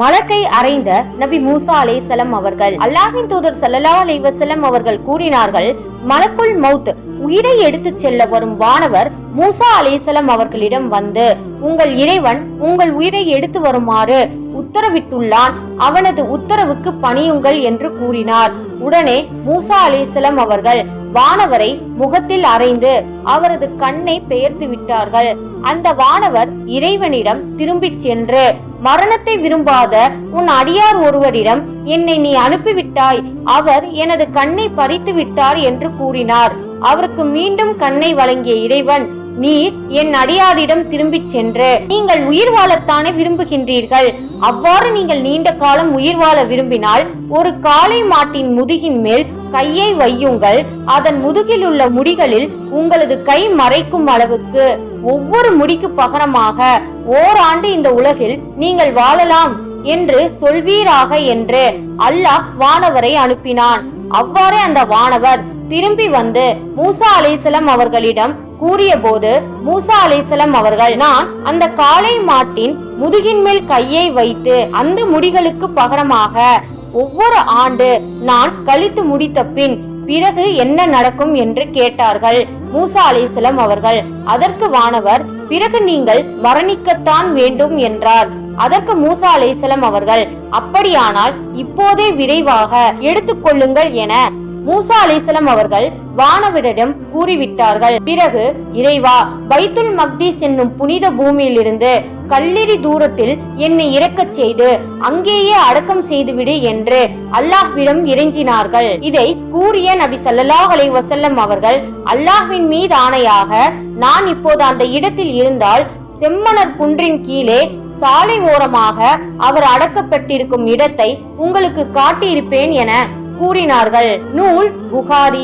மலக்கை அறைந்த நபி மூசா அலைசலம் அவர்கள். அல்லாஹின் தூதர் சல்லா அலை வசலம் அவர்கள் கூறினார்கள் மலக்குள் மௌத் உயிரை எடுத்து செல்ல வரும் வானவர் மூசா அலைசலம் அவர்களிடம் வந்து உங்கள் இறைவன் உங்கள் உயிரை எடுத்து வருமாறு உத்தரவிட்டுள்ளான். அவனது உத்தரவுக்கு பணியுங்கள் என்று கூறினார். உடனே மூசா அலைசலம் அவர்கள் வானவரை முகத்தில் அறைந்து அவரது கண்ணை பெயர்த்து விட்டார்கள். அந்த வானவர் இறைவனிடம் திரும்பிச் சென்று மரணத்தை விரும்பாத உன் அடியார் ஒருவரிடம் என்னை நீ அனுப்பிவிட்டாய். அவர் எனது கண்ணை பறித்து விட்டார் என்று கூறினார். அவருக்கு மீண்டும் கண்ணை வழங்கிய இறைவன் நீர் என் அடியாரிடம் திரும்பிச் சென்று நீங்கள் உயிர் வாழத்தானே விரும்புகின்றீர்கள். அவ்வாறு நீங்கள் நீண்ட காலம் உயிர் வாழ விரும்பினால் ஒரு காளை மாட்டின் முதுகின் மேல் கையை வையுங்கள். அதன் முதுகில் உள்ள முடிகளில் உங்களது கை மறைக்கும் அளவுக்கு ஒவ்வொரு முடிக்கு பகரமாக ஓராண்டு இந்த உலகில் நீங்கள் வாழலாம். என்று சொல்வீராக என்று அல்லாஹ் வானவரை அனுப்பினான். அவ்வாறே அந்த வானவர் திரும்பி வந்து மூசா அலைசலம் அவர்களிடம் கூறியபோது மூசா அலைசலம் அவர்கள் நான் அந்த காளை மாட்டின் முதுகின் மேல் கையை வைத்து அந்த முடிகளுக்கு பகரமாக ஒவ்வொரு ஆண்டு நான் கழித்து முடித்த பின் பிறகு என்ன நடக்கும் என்று கேட்டார்கள். மூசா அலைசலம் அவர்கள் அதற்கு வானவர் பிறகு நீங்கள் மரணிக்கத்தான் வேண்டும் என்றார். அதற்கு மூசா அலைசலம் அவர்கள் அப்படியானால் இப்போதே விரைவாக எடுத்துக்கொள்ளுங்கள் என மூசா அலைசலம் அவர்கள் வானவரிடம் கூறிவிட்டார்கள். பிறகு இறைவா பைத்துல் மக்தீஸ் என்னும் புனித பூமியிலிருந்து கல்லெறி தூரத்தில் என்னை இறக்கச் செய்து அங்கேயே அடக்கம் செய்துவிடு என்று அல்லாஹ்விடம் இறைஞ்சினார்கள். இதை கூறிய நபி சல்லாஹ் அலை வசல்லம் அவர்கள் அல்லாஹ்வின் மீது ஆணையாக நான் இப்போது அந்த இடத்தில் இருந்தால் செம்மணர் குன்றின் கீழே சாலை ஓரமாக அவர் அடக்கப்பட்டிருக்கும் இடத்தை உங்களுக்கு காட்டியிருப்பேன் என கூறினார்கள். நூல் புகாரி.